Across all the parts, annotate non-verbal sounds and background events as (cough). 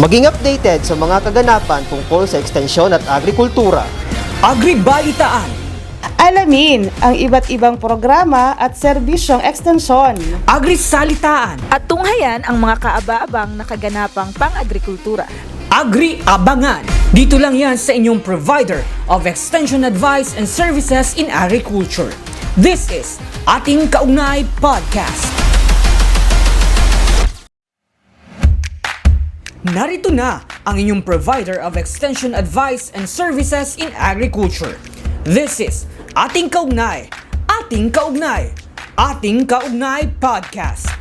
Maging updated sa mga kaganapan tungkol sa ekstensyon at agrikultura. Agribalitaan, Alamin ang iba't ibang programa at serbisyong ekstensyon. Agrisalitaan, at tunghayan ang mga kaaba-abang na kaganapang pang-agrikultura. Agri-abangan. Dito lang yan sa inyong provider of extension advice and services in agriculture. This is Ating Kaugnay Podcast. Narito na ang inyong provider of extension advice and services in agriculture. This is Ating Kaugnay, Ating Kaugnay, Ating Kaugnay Podcast.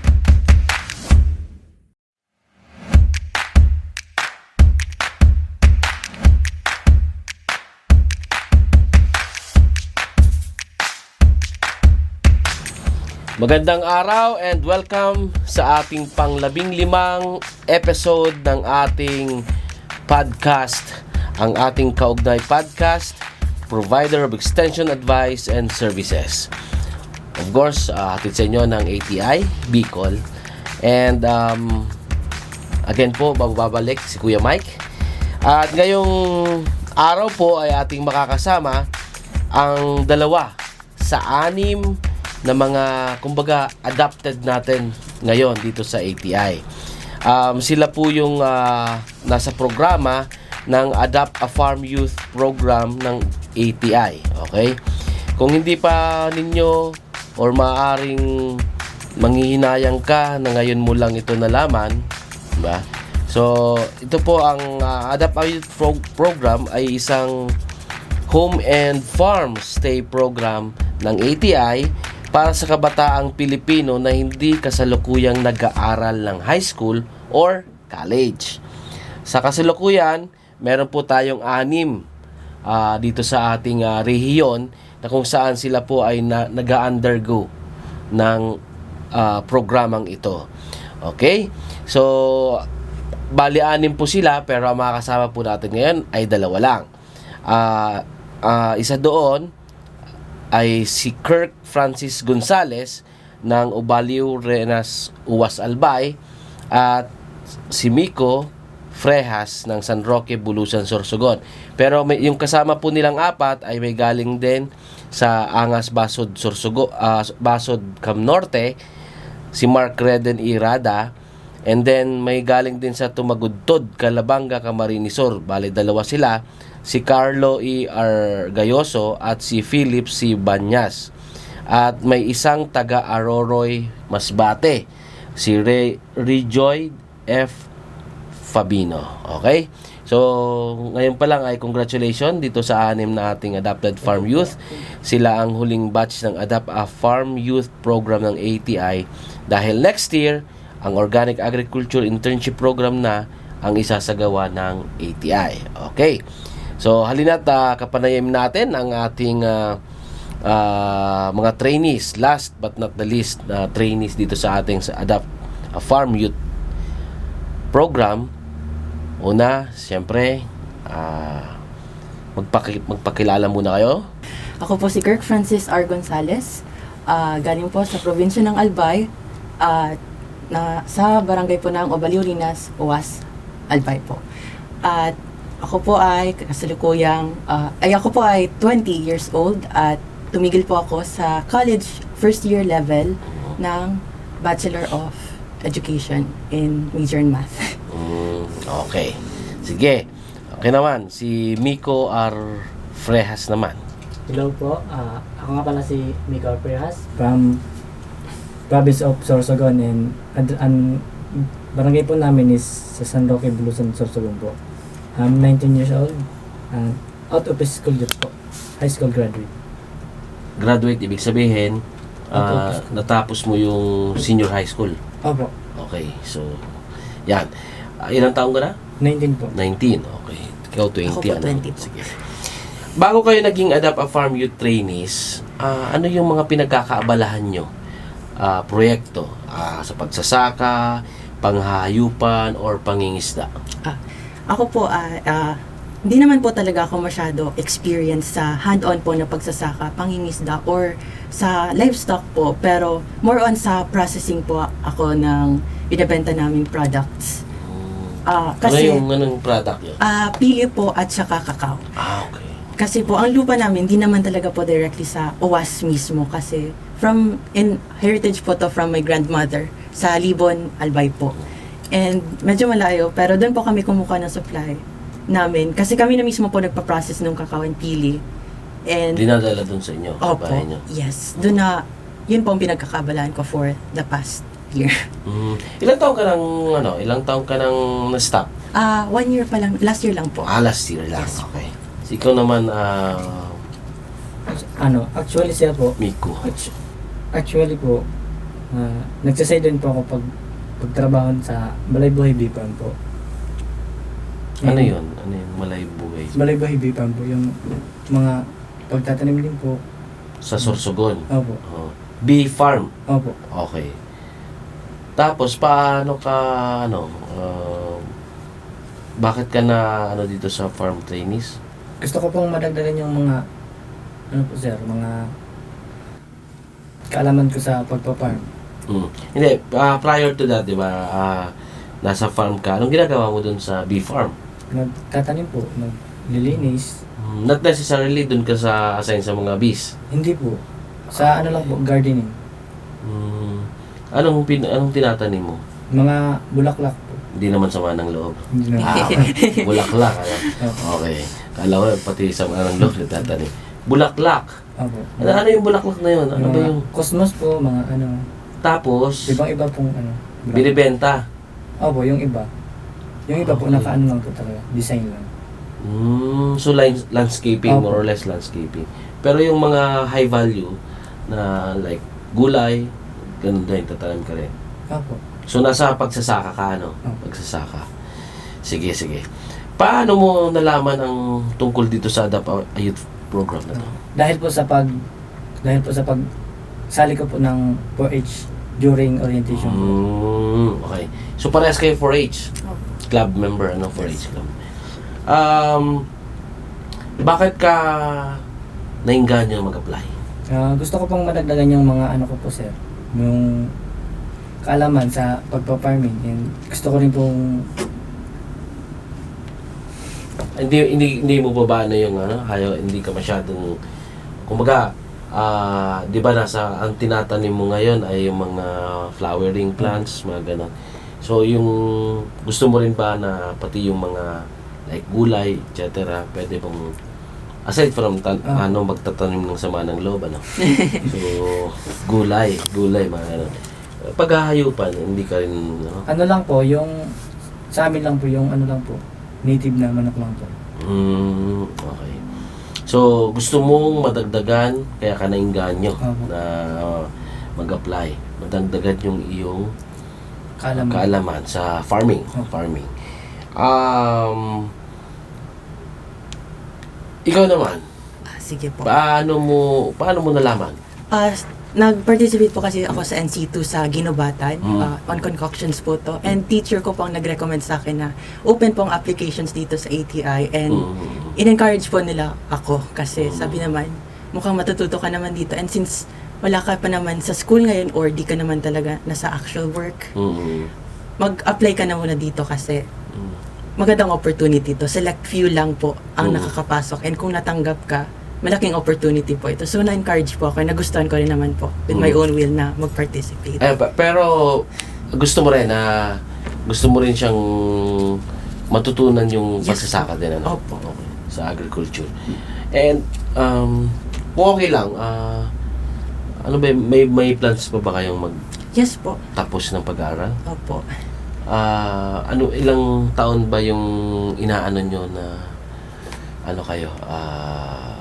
Magandang araw and welcome sa ating panglabing limang episode ng ating podcast. Ang ating kaugnay podcast, provider of extension advice and services. Of course, uh, hatid sa inyo ng ATI, Bicol. And um, again po, babalik si Kuya Mike. At ngayong araw po ay ating makakasama ang dalawa sa anim na mga kumbaga adapted natin ngayon dito sa ATI. Um, sila po yung ah, nasa programa ng Adapt a Farm Youth Program ng ATI. Okay? Kung hindi pa ninyo or maaring manghihinayang ka na ngayon mo lang ito nalaman, ba? So, ito po ang ah, Adapt a Youth Pro- Program ay isang home and farm stay program ng ATI para sa kabataang Pilipino na hindi kasalukuyang nag-aaral ng high school or college. Sa kasalukuyan, meron po tayong anim ah, dito sa ating ah, rehiyon na kung saan sila po ay na, nag-undergo ng ah, programang ito. Okay? So, bali anim po sila pero ang mga kasama po natin ngayon ay dalawa lang. Ah, ah, isa doon ay si Kirk Francis Gonzales ng Ubaliw Renas Uwas Albay at si Miko Frejas ng San Roque Bulusan Sorsogon. Pero may, yung kasama po nilang apat ay may galing din sa Angas Basod Sorsogo ah, Basod Cam Norte si Mark Reden Irada and then may galing din sa Tumagudtod Calabanga Camarinesor bali dalawa sila si Carlo E. R. Gayoso at si Philip C. Banyas at may isang taga Aroroy Masbate si Re- Rejoy F. Fabino okay So, ngayon pa lang ay congratulations dito sa anim na ating Adapted Farm Youth. Sila ang huling batch ng Adapt a Farm Youth Program ng ATI dahil next year, ang Organic Agriculture Internship Program na ang isasagawa ng ATI. Okay. So, halina't uh, kapanayam natin ang ating ah, ah, mga trainees. Last but not the least, na trainees dito sa ating sa Adapt a Farm Youth Program. Una, siyempre, ah, magpaki- magpakilala muna kayo. Ako po si Kirk Francis R. Gonzales. Ah, galing po sa probinsya ng Albay. at na, sa barangay po ng Obaliurinas, Uwas, Albay po. At ako po ay kasalukuyang, ah, ay ako po ay 20 years old at tumigil po ako sa college first year level ng Bachelor of Education in Major in Math. Mm, okay. Sige. Okay naman, si Miko R. Frejas naman. Hello po, ah, ako nga pala si Mikael Perez from province of Sorsogon and ad- ang barangay po namin is sa San Roque, Bulusan, Sorsogon po. I'm 19 years old and out of school yet po. High school graduate. Graduate, ibig sabihin, ah, Natapos mo yung senior high school. Opo, Okay, so, yan. Ah, ilang taong ka na? 19 po. 19. Okay. Ikaw 20. Ako po, ano? 20 po. Sige. Bago kayo naging Adapt a Farm Youth Trainees, ah, ano yung mga pinagkakaabalahan nyo? Ah, proyekto ah, sa pagsasaka, panghayupan, or pangingisda? Ako po, ah, ah, hindi naman po talaga ako masyado experience sa hand-on po na pagsasaka, pangingisda, or sa livestock po. Pero more on sa processing po ako ng binabenta naming products. Ah, Ano kasi, yung anong product yun? ah, pili po at saka kakao. Ah, okay. Kasi po, ang lupa namin, di naman talaga po directly sa UWAS mismo. Kasi from, in heritage po to from my grandmother sa Libon, Albay po. And medyo malayo, pero doon po kami kumukuha ng supply namin. Kasi kami na mismo po nagpa-process ng kakao and pili. And, Dinadala dun sa inyo, sa opo, bahay nyo. yes. Doon na, yun po ang pinagkakabalaan ko for the past year. (laughs) Mm. Ilang taong ka nang, ano, ilang taong ka nang na-stop? Ah, one year pa lang, last year lang po. Ah, last year lang. Yes. Okay. So, ikaw naman, ah, Ano, actually siya po, Miku. actu- actually po, uh, nagsasay din po ako pag pagtrabaho sa Malaybuhay Bipan po. Ano yun? Ano yun? Malay buhay. Malaybuhay Bipan po, yung mga pagtatanim din po. Sa Sorsogon. Opo, Oh. Bee farm. opo. Okay. Tapos, paano ka, ano, ah, bakit ka na, ano, dito sa farm trainees? Gusto ko pong madagdagan yung mga, ano po sir, mga kaalaman ko sa pagpaparm. Mm. Hindi, ah, prior to that, di ba, ah, nasa farm ka, anong ginagawa mo dun sa bee farm? Nagtatanim po, naglilinis. Mm, Not necessarily dun ka sa assign sa mga bees. Hindi po. Sa ano lang po, gardening. Mm, anong, pin, anong tinatanim mo? Mga bulaklak po. Hindi naman sama ng loob. Hindi na. Ah. (laughs) Bulaklak. Ano? Okay. Kala ko pati sama ng loob nagtatanim. Bulaklak. Opo. Ano, ano yung bulaklak na yun? Ano ba Mga yung... Cosmos po, mga ano, Tapos, ibang iba pong ano. bulaklak. binibenta. Opo, yung iba. Yung iba po, Okay. nakaano lang po talaga. Design lang. Mm, so line, landscaping, Opo. more or less landscaping. Pero yung mga high value na like gulay, ganun din, tatanim ka rin. Opo. So nasa pagsasaka ka, ano? Opo. Pagsasaka. Sige, sige. Paano mo nalaman ang tungkol dito sa ADAP Youth Program na to? Dahil po sa pag, dahil po sa pag, sali ko po ng 4H during orientation. Mm, okay. So parehas kayo 4-H. Club member, ano? 4-H club. Um, bakit ka nainganyo mag-apply? Ah, gusto ko pong madagdagan yung mga ano ko po sir. Yung kaalaman sa pagpa-farming and gusto ko rin pong Hindi hindi hindi mo ba ba ano yung ano, hayo hindi ka masyadong kumbaga ah 'di ba nasa ang tinatanim mo ngayon ay yung mga flowering plants, mga ganun. So yung gusto mo rin ba na pati yung mga like gulay, etc. Pwede bang aside from tan- Ah. ano magtatanim ng sama ng loob ano. (laughs) so gulay, gulay mga ganun. Paghahayupan, hindi ka rin ano, ano lang po, yung sa amin lang po, yung ano lang po, native na manok lang po. Mm, okay. So, gusto mong madagdagan, kaya ka nainganyo Opo. na uh, mag-apply. Madagdagan yung iyong Kaalaman. kaalaman sa farming. Opo. Farming. Um, ikaw naman, Ah, sige po. paano mo paano mo nalaman? Ah, nag-participate po kasi ako sa NC2 sa Ginobatan, Mm. ah, on concoctions po to. And teacher ko po ang nag-recommend sa akin na open pong applications dito sa ATI and Mm, in-encourage po nila ako kasi sabi naman, mukhang matututo ka naman dito. And since wala ka pa naman sa school ngayon or di ka naman talaga nasa actual work, mm, mag-apply ka na muna dito kasi mm. magandang opportunity to. Select few lang po ang Mm. nakakapasok. And kung natanggap ka, malaking opportunity po ito. So, na-encourage po ako. Nagustuhan ko rin naman po with my Mm. own will na mag-participate. Eh, pero gusto mo rin na gusto mo rin siyang matutunan yung Yes, pagsasaka din ano? Opo. Okay, sa agriculture. And um kung okay lang, ah ano ba may may plans pa ba kayong Yes po. magtapos ng pag-aaral? Opo. Ah ano ilang taon ba yung inaano nyo na ano kayo ah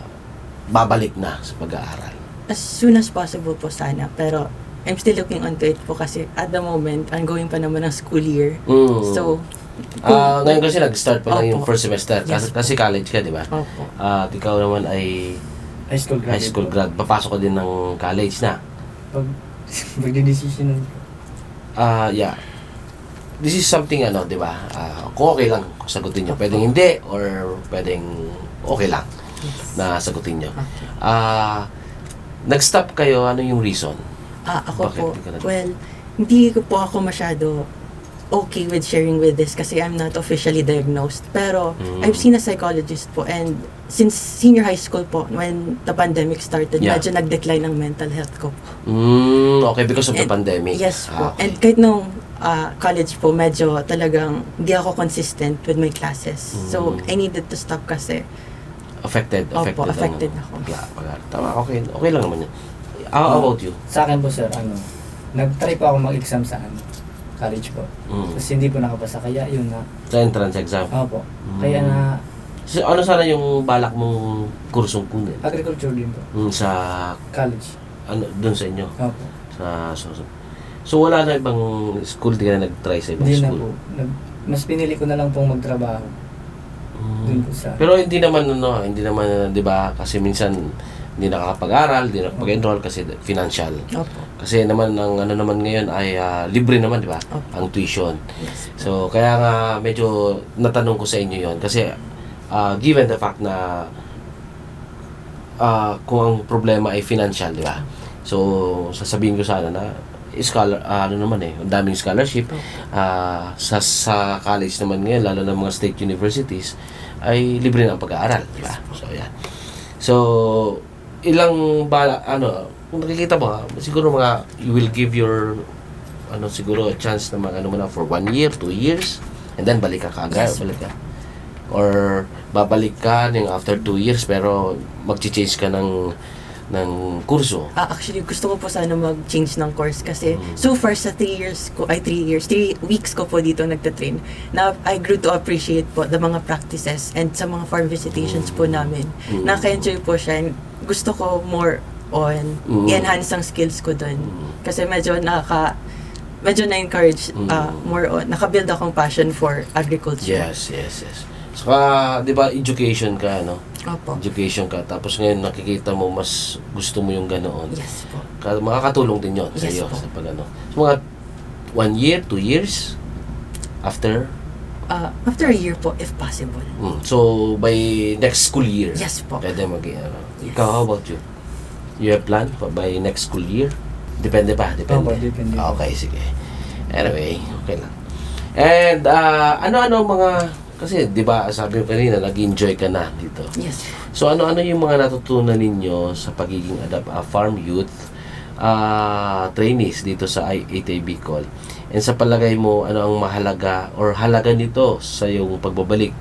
babalik na sa pag-aaral? As soon as possible po sana. Pero, I'm still looking onto it po kasi at the moment, ongoing pa naman ang school year. Mm. So, Ah, ngayon kasi nag-start pa lang yung Opo. first semester kasi, Yes. kasi college ka, di ba? opo. At ikaw naman ay High school high graduate school grad. Papasok ka din ng college na. Pag, magde-decision po. Ah, yeah. This is something ano, 'di ba? Ah, kung okay lang sagutin niyo. Pwedeng hindi or pwedeng okay lang na sagutin niyo. Okay. Ah, nag-stop kayo, ano yung reason? Ah, ako Bakit po, ka well, hindi ko po ako masyado okay with sharing with this kasi I'm not officially diagnosed. Pero Mm. I've seen a psychologist po and since senior high school po, when the pandemic started, Yeah. medyo nag-decline ang mental health ko po. Mm, okay, because of the And- pandemic. Yes Ah, po. okay. And kahit nung ah, college po, medyo talagang hindi ako consistent with my classes. So, Mm. I needed to stop kasi affected, Opo, affected. ang- affected ako. Pag- pag- Tama, okay, okay lang naman yan. How about you? Sa akin po sir, ano, nag-try po ako mag-exam sa ano, college po. Mm. Tapos hindi po nakapasa, kaya yun na, Sa entrance exam. ako po. Mm. Kaya na, So, ano sana yung balak mong kursong kunin? agriculture din po, Mm, sa, college. ano, dun sa inyo? Opo. Sa, so, so, so wala na ibang school, di ka na nag-try sa ibang Hindi na school? po. Nag, mas pinili ko na lang pong magtrabaho. Mm. Dun po sa, Pero hindi naman ano, hindi naman 'di ba? Kasi minsan hindi nakakapag-aral, hindi nakapag-enroll kasi financial. Opo. Kasi naman ang ano naman ngayon ay ah, libre naman, 'di ba? Ang tuition. Yes. So kaya nga medyo natanong ko sa inyo 'yon kasi ah, given the fact na ah, kung ang problema ay financial, 'di ba? So sasabihin ko sana na scholar ah, ano naman eh, ang daming scholarship ah, sa sa college naman ngayon lalo na mga state universities ay libre na ang pag-aaral, di ba? So yan. So ilang bala ano kung nakikita mo siguro mga you will give your ano siguro a chance na mag ano mo na for one year, two years and then balik ka kaagad, Yes. balik ka. Or babalik ka ng after two years pero mag-change ka ng ng kurso. Ah, actually, gusto ko po sana mag-change ng course kasi Mm. so far sa 3 years ko, ay 3 years, 3 weeks ko po dito nagtatrain, na I grew to appreciate po the mga practices and sa mga farm visitations po namin. Mm. Naka-enjoy po siya and gusto ko more on Mm. i-enhance ang skills ko doon. Kasi medyo nakaka medyo na-encourage Mm. ah, more on, nakabuild akong passion for agriculture. Yes, yes, yes. Saka, di ba, education ka, no? Opo. Education ka. Tapos ngayon nakikita mo mas gusto mo yung ganoon. Yes po. Ka- makakatulong din yon sa Yes iyo po. sa pag ano. So, mga one year, two years after. Ah, after a year po, if possible. Mm. So, by next school year. Yes po. Pwede mag ano. Yes. Ikaw, how about you? You have plan pa by next school year? Depende pa, depende. Opo, depende. Okay, sige. Anyway, okay lang. And ah, ano-ano mga kasi 'di ba sabi ko kanina nag-enjoy ka na dito. Yes. So ano-ano yung mga natutunan ninyo sa pagiging adapt ah, farm youth ah, trainees dito sa ATA Bicol? And sa palagay mo ano ang mahalaga or halaga nito sa iyong pagbabalik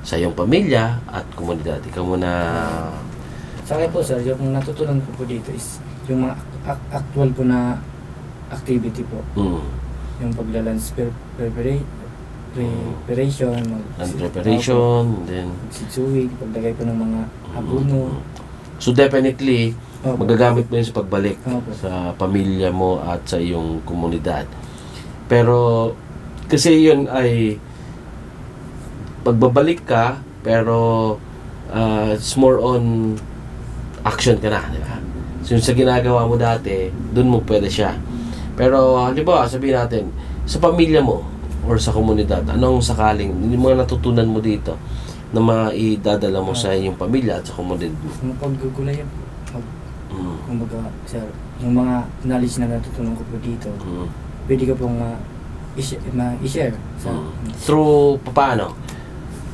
sa iyong pamilya at komunidad? Ikaw muna Sa akin po sir, yung natutunan ko po dito is yung mga ac- actual po na activity po. mm, Yung paglalans pre- prepara- preparation, mag and preparation, then sitsuwig, paglagay po ng mga abuno. So definitely Opo. magagamit mo yun sa pagbalik Opo. sa pamilya mo at sa iyong komunidad. Pero kasi yun ay pagbabalik ka pero uh, it's more on action ka na, di ba? So yung sa ginagawa mo dati, dun mo pwede siya. Pero halimbawa, sabihin natin, sa pamilya mo or sa komunidad, anong sakaling, yung mga natutunan mo dito na maidadala mo sa iyong pamilya at sa komunidad mo? Yung paggugulay po, mag, Mm. kumbaga, sir, yung mga knowledge na natutunan ko po dito, Mm. pwede ko pong ma- i-share, ma- i-share sa Mm. Through paano?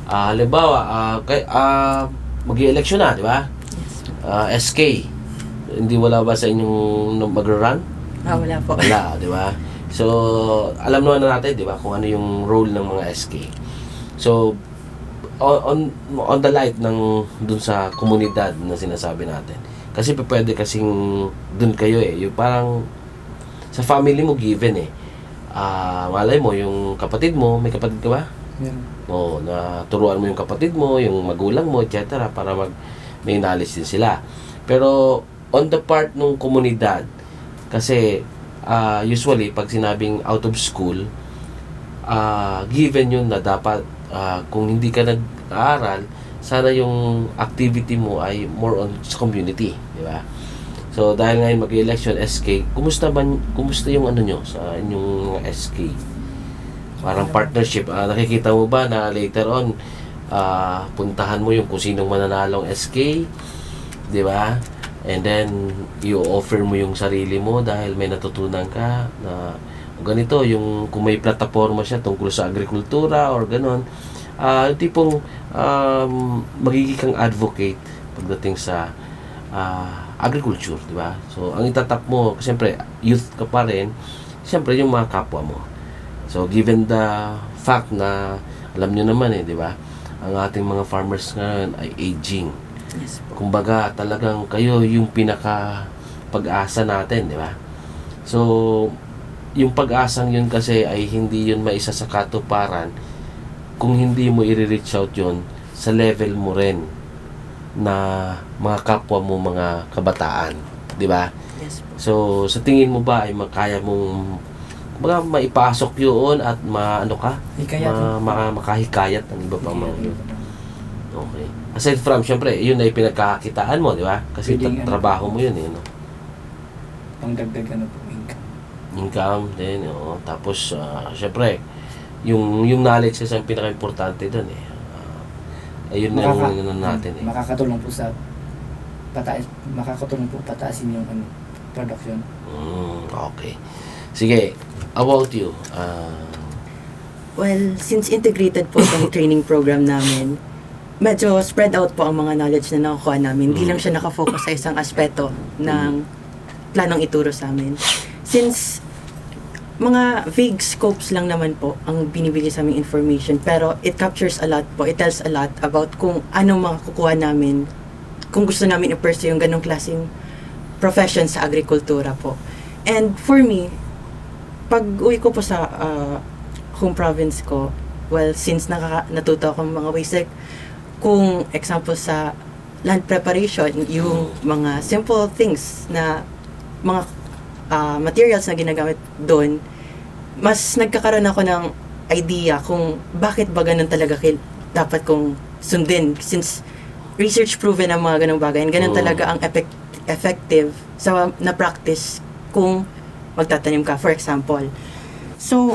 Ah, halimbawa, ah kay ah mag-election na, di ba? Ah, SK. Hindi wala ba sa inyong magra-run? Ah, wala po. Wala, di ba? (laughs) So, alam naman na natin, di ba, kung ano yung role ng mga SK. So, on, on, on the light ng dun sa komunidad na sinasabi natin. Kasi pwede kasing dun kayo eh. Yung parang sa family mo given eh. Ah, malay mo, yung kapatid mo, may kapatid ka ba? Meron. Oo, na turuan mo yung kapatid mo, yung magulang mo, etc. para mag may knowledge din sila. Pero on the part ng komunidad, kasi ah, usually pag sinabing out of school, ah, given yun na dapat ah, kung hindi ka nag-aaral, sana yung activity mo ay more on community, di ba? So dahil ngayon mag-election SK, kumusta man kumusta yung ano nyo sa inyong SK? Parang partnership. Ah, nakikita mo ba na later on ah, puntahan mo yung kung sinong mananalong SK, 'di ba? And then you offer mo yung sarili mo dahil may natutunan ka na ganito, yung kung may plataforma siya tungkol sa agrikultura or ganon, yung tipong um, magiging kang advocate pagdating sa ah, agriculture, di ba? So, ang itatap mo, siyempre, youth ka pa rin, siyempre, yung mga kapwa mo. So, given the fact na, alam nyo naman eh, di ba? Ang ating mga farmers ngayon ay aging. Yes po. Kumbaga, talagang kayo yung pinaka pag-asa natin, di ba? So, yung pag-asang yun kasi ay hindi yun maisa sa katuparan kung hindi mo i-reach out yun sa level mo rin na mga kapwa mo mga kabataan, di ba? Yes po. So, sa tingin mo ba ay makaya mong mga maipasok yun at maano ka? Hikayat. Ma, ma- makahikayat ng iba pang mga Okay. Aside from, syempre, yun ay pinagkakakitaan mo, di ba? Kasi Pwedeng tra- ano. trabaho mo yun, eh, no? Pangdagdag ano po, income. Income din, oo. Tapos, ah, syempre, yung, yung knowledge kasi ang pinaka-importante doon, eh. Uh, ayun na yung Makaka- ano natin, eh. Makakatulong po sa pataas, makakatulong po pataasin yung ano, production. Mm, okay. Sige, about you. Ah, Well, since integrated po itong (laughs) training program namin, medyo spread out po ang mga knowledge na nakukuha namin. Hindi lang siya nakafocus sa isang aspeto ng planong ituro sa amin. Since mga vague scopes lang naman po ang binibigay sa aming information, pero it captures a lot po, it tells a lot about kung ano makukuha namin, kung gusto namin i-pursue yung ganong klaseng profession sa agrikultura po. And for me, pag uwi ko po sa ah, home province ko, well, since nakaka, natuto ako ng mga ways like, kung example sa land preparation, yung mga simple things na mga ah, materials na ginagamit doon, mas nagkakaroon ako ng idea kung bakit ba ganun talaga kil dapat kong sundin since research proven ang mga ganung bagay and ganun Oo. talaga ang effect, effective sa na practice kung magtatanim ka for example so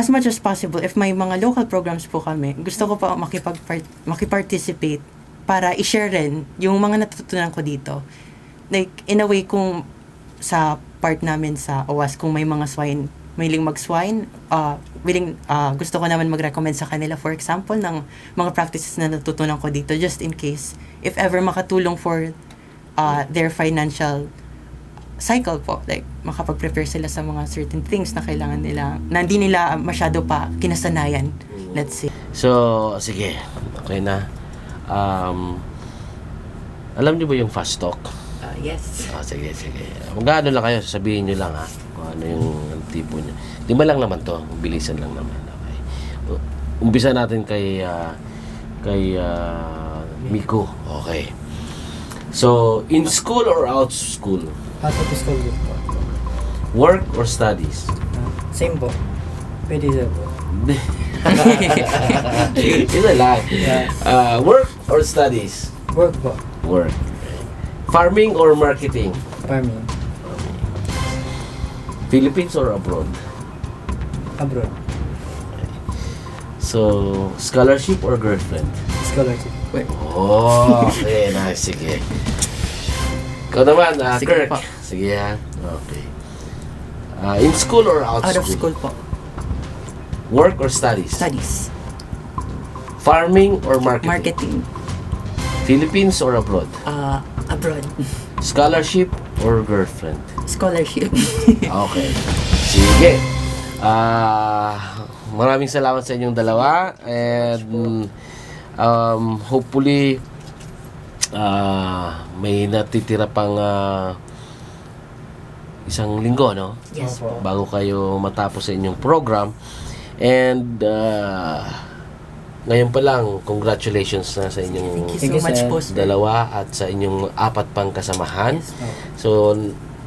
as much as possible if may mga local programs po kami gusto ko pa makipag makiparticipate para i-share rin yung mga natutunan ko dito. Like in a way kung sa part namin sa OWAS kung may mga swine willing mag-swine, uh, willing, uh, gusto ko naman mag-recommend sa kanila, for example, ng mga practices na natutunan ko dito, just in case, if ever makatulong for uh, their financial cycle po, like, makapag-prepare sila sa mga certain things na kailangan nila, na hindi nila masyado pa kinasanayan, let's say. so, sige. Okay na. Um, alam niyo ba yung fast talk? Uh, yes. Ah, sige, sige. Magkano lang kayo, sabihin nyo lang ha, kung ano yung ang tipo nyo. Lima lang naman to, bilisan lang naman. Okay. Umpisa natin kay, ah, kay ah, Miko. Okay. So, in school or out school? Out of school din po. Work or studies? Ah, same po. Pwede siya (laughs) po. Lang. Yeah. Ah, work or studies? Work po. Work. Farming or marketing? Farming. Philippines or abroad? Abroad. So, scholarship or girlfriend? Scholarship. Wait. Oh, okay, nice. Sige. Ikaw naman, ah, Sige Kirk. po. Sige ha. Okay. Ah, in school or out, Out of school po. Work or studies? Studies. Farming or marketing? Marketing. Philippines or abroad? Uh, abroad. Scholarship or girlfriend? Scholarship. (laughs) Okay. Sige. Ah, maraming salamat sa inyong dalawa and um, hopefully ah, may natitira pang ah, isang linggo, no? yes po. bago kayo matapos sa inyong program. And uh, ngayon pa lang, congratulations na sa inyong Thank you so much po, sir. dalawa at sa inyong apat pang kasamahan. Yes. So,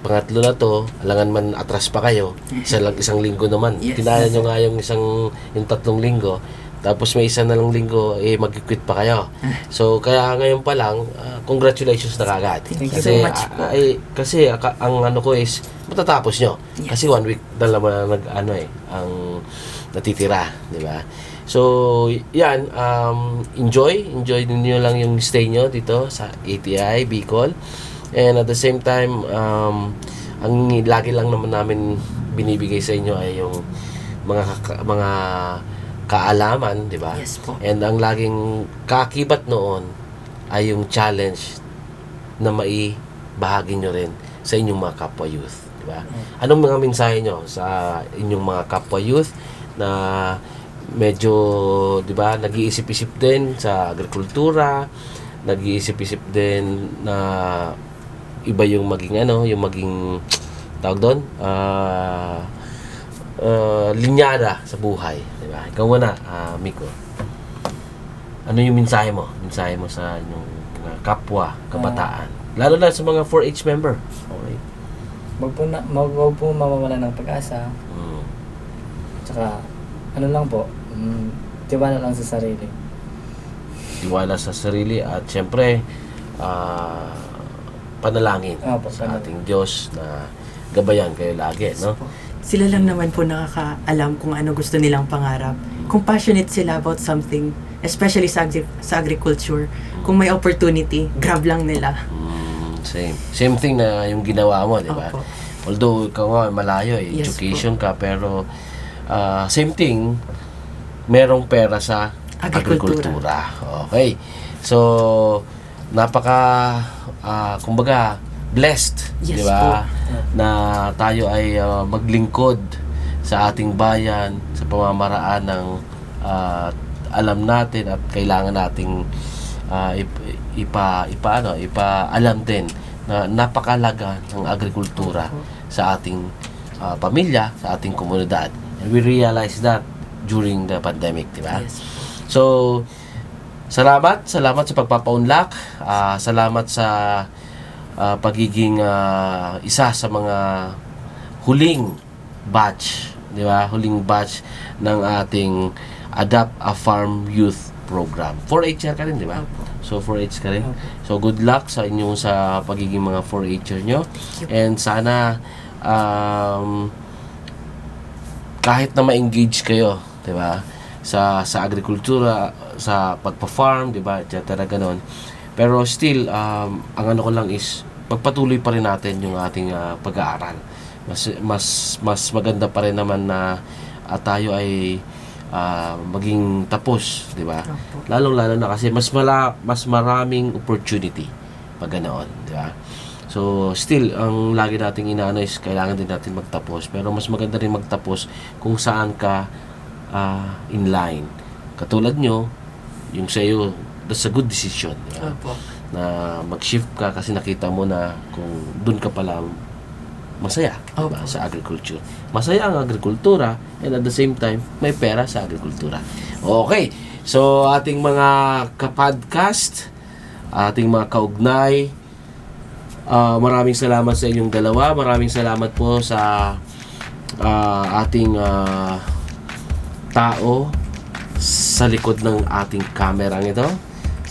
pangatlo na to, alangan man atras pa kayo. Lang, isang linggo naman. Yes. Kinaya nyo nga yung isang, yung tatlong linggo. Tapos may isa na lang linggo, eh mag-quit pa kayo. (laughs) So, kaya ngayon pa lang, ah, congratulations na kagad. Thank you kasi, so much po. ah, ay, kasi aka- ang ano ko is, matatapos nyo. Yes. Kasi one week na naman nag, ano eh, ang natitira, di ba? So, yan, um, enjoy. Enjoy niyo lang yung stay nyo dito sa ATI, Bicol. And at the same time, um, ang lagi lang naman namin binibigay sa inyo ay yung mga mga kaalaman, di ba? Yes po. And ang laging kakibat noon ay yung challenge na maibahagi nyo rin sa inyong mga kapwa youth, di ba? Anong mga mensahe nyo sa inyong mga kapwa youth na medyo, di ba, nag-iisip-isip din sa agrikultura, nag-iisip-isip din na iba yung maging ano, yung maging tawag doon, ah ah, linyada sa buhay, di ba? Ikaw muna, ah, Miko. Ano yung mensahe mo? Mensahe mo sa inyong kapwa, kabataan. Lalo na sa mga 4-H member. Okay. Wag po, na, wag, po mawawala ng pag-asa. Mm. Tsaka, ano lang po, mm, tiwala lang sa sarili. Tiwala sa sarili at syempre, ah, panalangin Opo, sa panalangin. ating Diyos na gabayan kayo lagi, no? Sila lang naman po nakakaalam kung ano gusto nilang pangarap. Kung passionate sila about something, especially sa, agri- sa agriculture, kung may opportunity, grab lang nila. Mm, same. Same thing na yung ginawa mo, di ba? Opo. Although ikaw nga malayo eh, Yes education ka pero ah, same thing merong pera sa Agrikultura. agrikultura. Okay. So napaka ah, kumbaga blessed, Yes di ba? Na tayo ay ah, maglingkod sa ating bayan sa pamamaraan ng ah, alam natin at kailangan nating ip- ipa ipa ano, ipaalam din na napakalaga ng agrikultura sa ating ah, pamilya, sa ating komunidad. And we realize that during the pandemic, di ba? Yes. So, salamat, salamat sa pagpapaunlak, ah, salamat sa ah, pagiging ah, isa sa mga huling batch, di ba? Huling batch ng ating Adapt a Farm Youth Program. 4-H ka rin, di ba? So, 4-H ka rin. So, good luck sa inyong sa pagiging mga 4-H'er nyo. And sana, um, kahit na ma-engage kayo, 'di ba? Sa sa agrikultura, sa pagpa-farm, 'di ba? etc. ganon. Pero still um, ang ano ko lang is pagpatuloy pa rin natin yung ating ah, pag-aaral. Mas mas mas maganda pa rin naman na ah, tayo ay ah, maging tapos, 'di ba? Lalong-lalo na kasi mas mala, mas maraming opportunity pag ganoon, 'di ba? So, still, ang lagi nating inaano is kailangan din natin magtapos. Pero mas maganda rin magtapos kung saan ka ah, in line. Katulad nyo, yung sa iyo, that's a good decision. di ba? Opo. Na mag-shift ka kasi nakita mo na kung dun ka pala masaya Opo. sa agriculture. Masaya ang agrikultura and at the same time, may pera sa agrikultura. Okay. So, ating mga kapodcast, ating mga kaugnay, Ah, maraming salamat sa inyong dalawa. Maraming salamat po sa ah, ating ah, tao sa likod ng ating camera ito,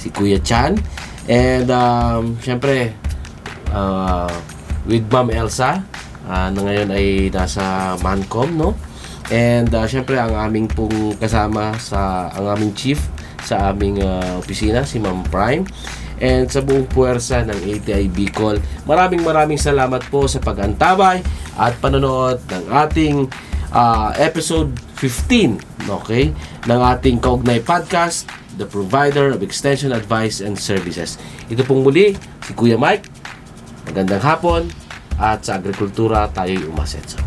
si Kuya Chan. And um, syempre, ah, with Ma'am Elsa, ah, na ngayon ay nasa Mancom, no? And uh, syempre ang aming pong kasama sa ang aming chief sa aming ah, opisina si Ma'am Prime and sa buong puwersa ng ATI Bicol. Maraming maraming salamat po sa pag-antabay at panonood ng ating ah, episode 15 okay ng ating Kaugnay Podcast the provider of extension advice and services. Ito pong muli si Kuya Mike. Magandang hapon at sa agrikultura tayo'y umasetso.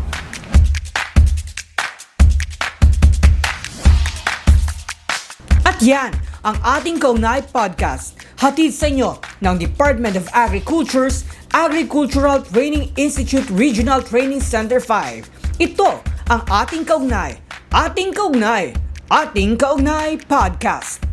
At yan ang ating Kaunay Podcast. Hatid sa inyo ng Department of Agriculture's Agricultural Training Institute Regional Training Center 5. Ito ang ating Kaugnay, ating Kaugnay, ating Kaugnay Podcast.